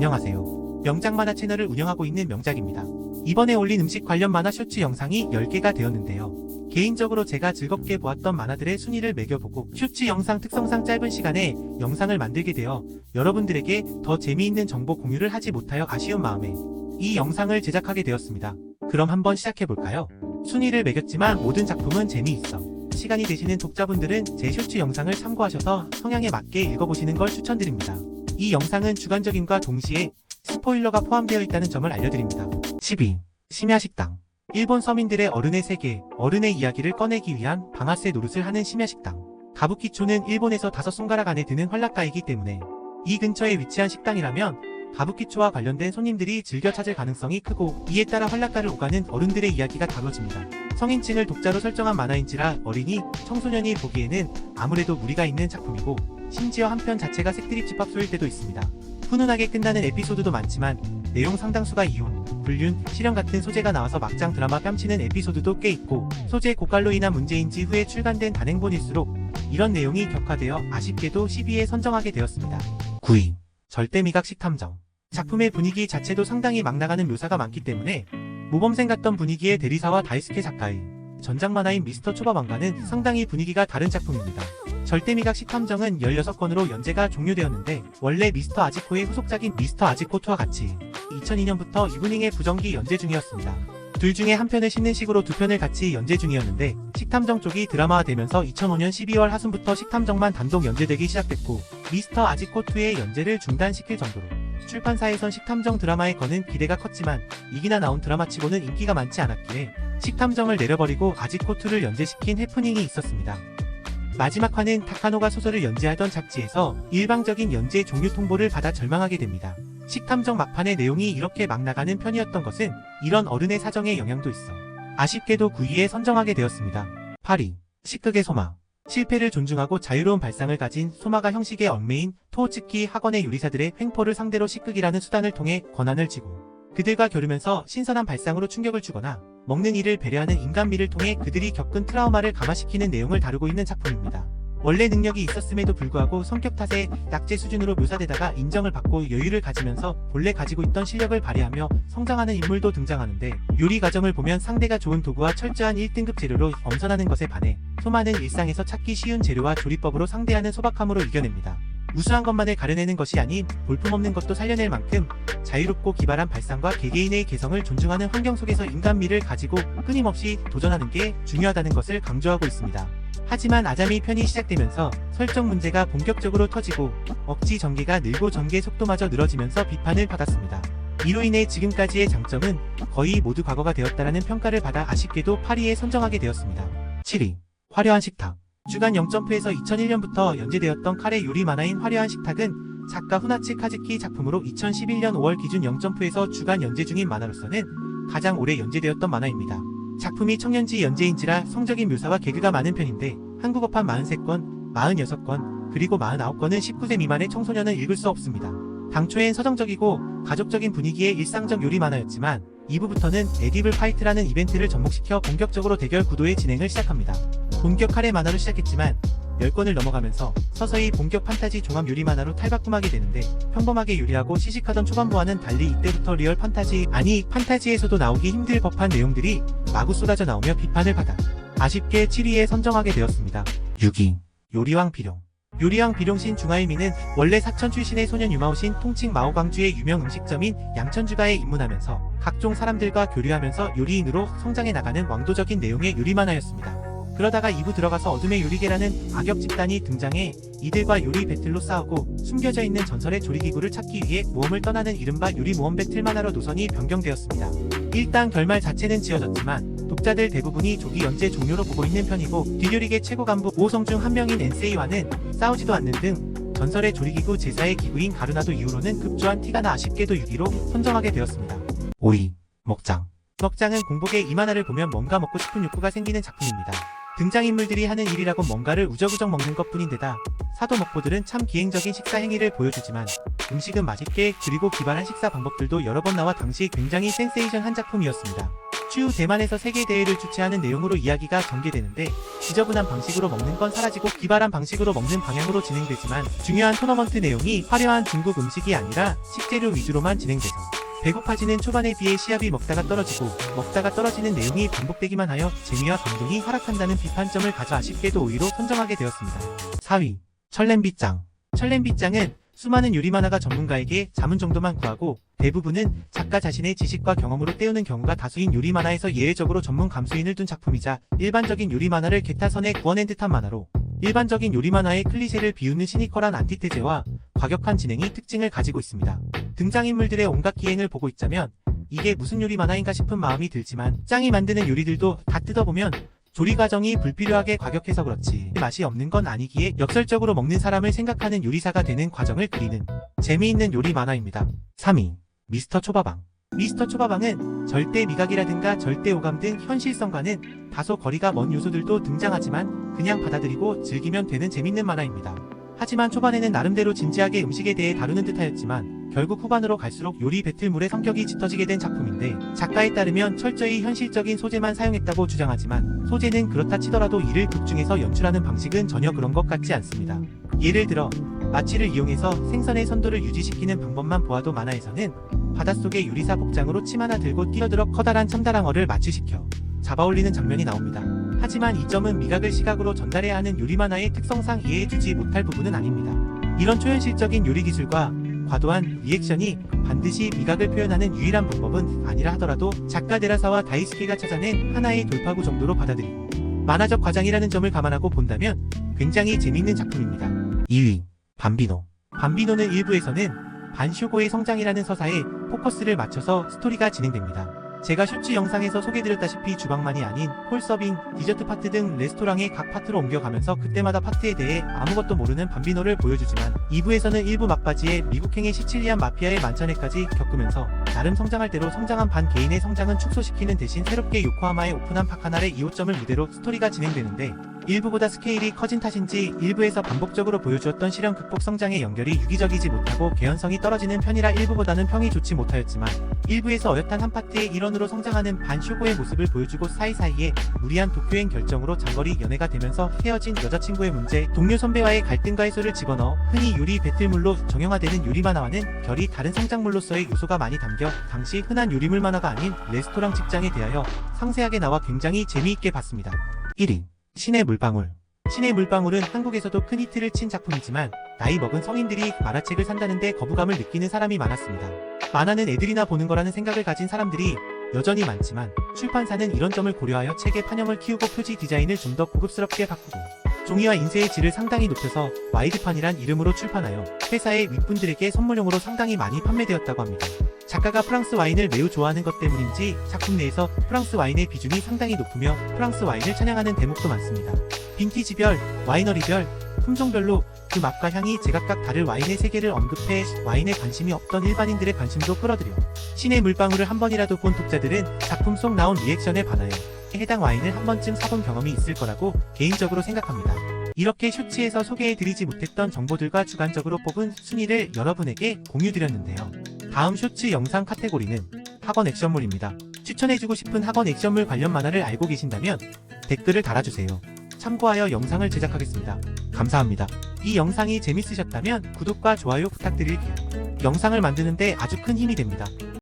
안녕하세요. 명작 만화 채널을 운영하고 있는 명작입니다. 이번에 올린 음식 관련 만화 쇼츠 영상이 10개가 되었는데요. 개인적으로 제가 즐겁게 보았던 만화들의 순위를 매겨보고 쇼츠 영상 특성상 짧은 시간에 영상을 만들게 되어 여러분들에게 더 재미있는 정보 공유를 하지 못하여 아쉬운 마음에 이 영상을 제작하게 되었습니다. 그럼 한번 시작해볼까요? 순위를 매겼지만 모든 작품은 재미있어. 시간이 되시는 독자분들은 제 쇼츠 영상을 참고하셔서 성향에 맞게 읽어보시는 걸 추천드립니다. 이 영상은 주관적임과 동시에 스포일러가 포함되어 있다는 점을 알려드립니다. 12. 심야식당 일본 서민들의 어른의 세계, 어른의 이야기를 꺼내기 위한 방아쇠 노릇을 하는 심야식당. 가부키초는 일본에서 다섯 손가락 안에 드는 활락가이기 때문에 이 근처에 위치한 식당이라면 가부키초와 관련된 손님들이 즐겨 찾을 가능성이 크고 이에 따라 활락가를 오가는 어른들의 이야기가 다뤄집니다. 성인층을 독자로 설정한 만화인지라 어린이, 청소년이 보기에는 아무래도 무리가 있는 작품이고 심지어 한편 자체가 색드립 집합소일 때도 있습니다. 훈훈하게 끝나는 에피소드도 많지만 내용 상당수가 이혼, 불륜, 실형 같은 소재가 나와서 막장 드라마 뺨치는 에피소드도 꽤 있고 소재 고갈로 인한 문제인지 후에 출간된 단행본일수록 이런 내용이 격화되어 아쉽게도 10위에 선정하게 되었습니다. 9위 절대미각 식 탐정 작품의 분위기 자체도 상당히 막 나가는 묘사가 많기 때문에 모범생 같던 분위기의 대리사와 다이스케 작가의 전작 만화인 미스터 초밥왕과는 상당히 분위기가 다른 작품입니다. 절대미각 식탐정은 16건으로 연재가 종료되었는데 원래 미스터 아지코의 후속작인 미스터 아지코2와 같이 2002년부터 이브닝의 부정기 연재 중이었습니다. 둘 중에 한 편을 싣는 식으로 두 편을 같이 연재 중이었는데 식탐정 쪽이 드라마화되면서 2005년 12월 하순부터 식탐정만 단독 연재되기 시작됐고 미스터 아지코2의 연재를 중단시킬 정도로 출판사에선 식탐정 드라마의 건은 기대가 컸지만 이기나 나온 드라마치고는 인기가 많지 않았기에 식탐정을 내려버리고 아지코2를 연재시킨 해프닝이 있었습니다. 마지막 화는 타카노가 소설을 연재하던 잡지에서 일방적인 연재 종료 통보를 받아 절망하게 됩니다. 식탐정 막판의 내용이 이렇게 막 나가는 편이었던 것은 이런 어른의 사정에 영향도 있어 아쉽게도 9위에 선정하게 되었습니다. 8위 식극의 소마 실패를 존중하고 자유로운 발상을 가진 소마가 형식의 얽매인 토호츠키 학원의 요리사들의 횡포를 상대로 식극이라는 수단을 통해 권한을 쥐고 그들과 겨루면서 신선한 발상으로 충격을 주거나 먹는 이를 배려하는 인간미를 통해 그들이 겪은 트라우마를 감화시키는 내용을 다루고 있는 작품입니다. 원래 능력이 있었음에도 불구하고 성격 탓에 낙제 수준으로 묘사되다가 인정을 받고 여유를 가지면서 본래 가지고 있던 실력을 발휘하며 성장하는 인물도 등장하는데 요리 과정을 보면 상대가 좋은 도구와 철저한 1등급 재료로 엄선하는 것에 반해 소마는 일상에서 찾기 쉬운 재료와 조리법으로 상대하는 소박함으로 이겨냅니다. 우수한 것만을 가려내는 것이 아닌 볼품없는 것도 살려낼 만큼 자유롭고 기발한 발상과 개개인의 개성을 존중하는 환경 속에서 인간미를 가지고 끊임없이 도전하는 게 중요하다는 것을 강조하고 있습니다. 하지만 아자미 편이 시작되면서 설정 문제가 본격적으로 터지고 억지 전개가 늘고 전개 속도마저 늘어지면서 비판을 받았습니다. 이로 인해 지금까지의 장점은 거의 모두 과거가 되었다라는 평가를 받아 아쉽게도 8위에 선정하게 되었습니다. 7위 화려한 식탁 주간 0점프에서 2001년부터 연재되었던 카레 요리 만화인 화려한 식탁은 작가 후나치 카즈키 작품으로 2011년 5월 기준 0점프에서 주간 연재 중인 만화로서는 가장 오래 연재되었던 만화입니다. 작품이 청년지 연재인지라 성적인 묘사와 개그가 많은 편인데 한국어판 43건, 46건, 그리고 49건은 19세 미만의 청소년은 읽을 수 없습니다. 당초엔 서정적이고 가족적인 분위기의 일상적 요리 만화였지만 2부부터는 에디블 파이트라는 이벤트를 접목시켜 본격적으로 대결 구도의 진행을 시작합니다. 본격 카레 만화로 시작했지만 10권을 넘어가면서 서서히 본격 판타지 종합 요리 만화로 탈바꿈하게 되는데 평범하게 요리하고 시식하던 초반부와는 달리 이때부터 리얼 판타지 아니 판타지에서도 나오기 힘들 법한 내용들이 마구 쏟아져 나오며 비판을 받아 아쉽게 7위에 선정하게 되었습니다. 6위 요리왕 비룡 요리왕 비룡신 중화일미는 원래 사천 출신의 소년 유마오신 통칭 마오광주의 유명 음식점인 양천주가에 입문하면서 각종 사람들과 교류하면서 요리인으로 성장해 나가는 왕도적인 내용의 요리 만화였습니다. 그러다가 2부 들어가서 어둠의 요리계라는 악역 집단이 등장해 이들과 요리 배틀로 싸우고 숨겨져 있는 전설의 조리기구를 찾기 위해 모험을 떠나는 이른바 요리 모험 배틀 만화로 노선이 변경되었습니다. 일단 결말 자체는 지어졌지만 독자들 대부분이 조기 연재 종료로 보고 있는 편이고 뒷요리계 최고 간부 5성 중 한 명인 엔세이와는 싸우지도 않는 등 전설의 조리기구 제사의 기구인 가르나도 이후로는 급조한 티가 나 아쉽게도 6위로 선정하게 되었습니다. 5위 먹장 먹장은 공복에 이 만화를 보면 뭔가 먹고 싶은 욕구가 생기는 작품입니다. 등장인물들이 하는 일이라고 뭔가를 우적우적 먹는 것 뿐인데다 사도 먹보들은 참 기행적인 식사 행위를 보여주지만 음식은 맛있게 그리고 기발한 식사 방법들도 여러 번 나와 당시 굉장히 센세이션 한 작품이었습니다. 추후 대만에서 세계 대회를 주최하는 내용으로 이야기가 전개되는데 지저분한 방식으로 먹는 건 사라지고 기발한 방식으로 먹는 방향으로 진행되지만 중요한 토너먼트 내용이 화려한 중국 음식이 아니라 식재료 위주로만 진행돼서 배고파지는 초반에 비해 시합이 먹다가 떨어지고 먹다가 떨어지는 내용이 반복되기만 하여 재미와 감동이 하락한다는 비판점을 가져 아쉽게도 5위로 선정하게 되었습니다. 4위 철냄비짱 철냄비짱은 수많은 요리 만화가 전문가에게 자문 정도만 구하고 대부분은 작가 자신의 지식과 경험으로 때우는 경우가 다수인 요리 만화에서 예외적으로 전문 감수인을 둔 작품이자 일반적인 요리 만화를 개타선에 구워낸 듯한 만화로 일반적인 요리 만화의 클리셰를 비우는 시니컬한 안티테제와 과격한 진행이 특징을 가지고 있습니다. 등장인물들의 온갖 기행을 보고 있자면 이게 무슨 요리 만화인가 싶은 마음이 들지만 짱이 만드는 요리들도 다 뜯어보면 조리 과정이 불필요하게 과격해서 그렇지 맛이 없는 건 아니기에 역설적으로 먹는 사람을 생각하는 요리사가 되는 과정을 그리는 재미있는 요리 만화입니다. 3위 미스터 초밥왕 미스터 초밥왕은 절대 미각이라든가 절대 오감 등 현실성과는 다소 거리가 먼 요소들도 등장하지만 그냥 받아들이고 즐기면 되는 재밌는 만화입니다. 하지만 초반에는 나름대로 진지하게 음식에 대해 다루는 듯하였지만 결국 후반으로 갈수록 요리 배틀물의 성격이 짙어지게 된 작품인데 작가에 따르면 철저히 현실적인 소재만 사용했다고 주장하지만 소재는 그렇다 치더라도 이를 극중에서 연출하는 방식은 전혀 그런 것 같지 않습니다. 예를 들어 마취를 이용해서 생선의 선도를 유지시키는 방법만 보아도 만화에서는 바닷속의 요리사 복장으로 침 하나 들고 뛰어들어 커다란 참다랑어를 마취시켜 잡아올리는 장면이 나옵니다. 하지만 이 점은 미각을 시각으로 전달해야 하는 요리 만화의 특성상 이해해주지 못할 부분은 아닙니다. 이런 초현실적인 요리 기술과 과도한 리액션이 반드시 미각을 표현하는 유일한 방법은 아니라 하더라도 작가 데라사와 다이스키가 찾아낸 하나의 돌파구 정도로 받아들이고 만화적 과장이라는 점을 감안하고 본다면 굉장히 재밌는 작품입니다. 2위 밤비노 밤비노는 일부에서는 반쇼고의 성장이라는 서사에 포커스를 맞춰서 스토리가 진행됩니다. 제가 쇼츠 영상에서 소개드렸다시피 주방만이 아닌 홀서빙, 디저트 파트 등 레스토랑의 각 파트로 옮겨가면서 그때마다 파트에 대해 아무것도 모르는 밤비노를 보여주지만 2부에서는 일부 막바지에 미국행의 시칠리안 마피아의 만찬회까지 겪으면서 나름 성장할 대로 성장한 반 개인의 성장은 축소시키는 대신 새롭게 요코하마에 오픈한 파카날의 2호점을 무대로 스토리가 진행되는데 일부보다 스케일이 커진 탓인지 일부에서 반복적으로 보여주었던 실현 극복 성장의 연결이 유기적이지 못하고 개연성이 떨어지는 편이라 일부보다는 평이 좋지 못하였지만 일부에서 어엿한 한 파트의 일원으로 성장하는 반 쇼고의 모습을 보여주고 사이사이에 무리한 도쿄행 결정으로 장거리 연애가 되면서 헤어진 여자친구의 문제, 동료 선배와의 갈등과 해소를 집어넣어 흔히 요리 배틀물로 정형화되는 요리 만화와는 결이 다른 성장물로서의 요소가 많이 담겨 당시 흔한 요리물 만화가 아닌 레스토랑 직장에 대하여 상세하게 나와 굉장히 재미있게 봤습니다. 1위 신의 물방울 신의 물방울은 한국에서도 큰 히트를 친 작품이지만 나이 먹은 성인들이 만화책을 산다는데 거부감을 느끼는 사람이 많았습니다. 만화는 애들이나 보는 거라는 생각을 가진 사람들이 여전히 많지만 출판사는 이런 점을 고려하여 책의 판형을 키우고 표지 디자인을 좀 더 고급스럽게 바꾸고 종이와 인쇄의 질을 상당히 높여서 와이드판이란 이름으로 출판하여 회사의 윗분들에게 선물용으로 상당히 많이 판매되었다고 합니다. 작가가 프랑스 와인을 매우 좋아하는 것 때문인지 작품 내에서 프랑스 와인의 비중이 상당히 높으며 프랑스 와인을 찬양하는 대목도 많습니다. 빈티지별, 와이너리별, 품종별로 그 맛과 향이 제각각 다를 와인의 세계를 언급해 와인에 관심이 없던 일반인들의 관심도 끌어들여 신의 물방울을 한 번이라도 본 독자들은 작품 속 나온 리액션에 반하여 해당 와인을 한 번쯤 사본 경험이 있을 거라고 개인적으로 생각합니다. 이렇게 쇼츠에서 소개해드리지 못했던 정보들과 주관적으로 뽑은 순위를 여러분에게 공유드렸는데요. 다음 쇼츠 영상 카테고리는 학원 액션물입니다. 추천해주고 싶은 학원 액션물 관련 만화를 알고 계신다면 댓글을 달아주세요. 참고하여 영상을 제작하겠습니다. 감사합니다. 이 영상이 재밌으셨다면 구독과 좋아요 부탁드릴게요. 영상을 만드는데 아주 큰 힘이 됩니다.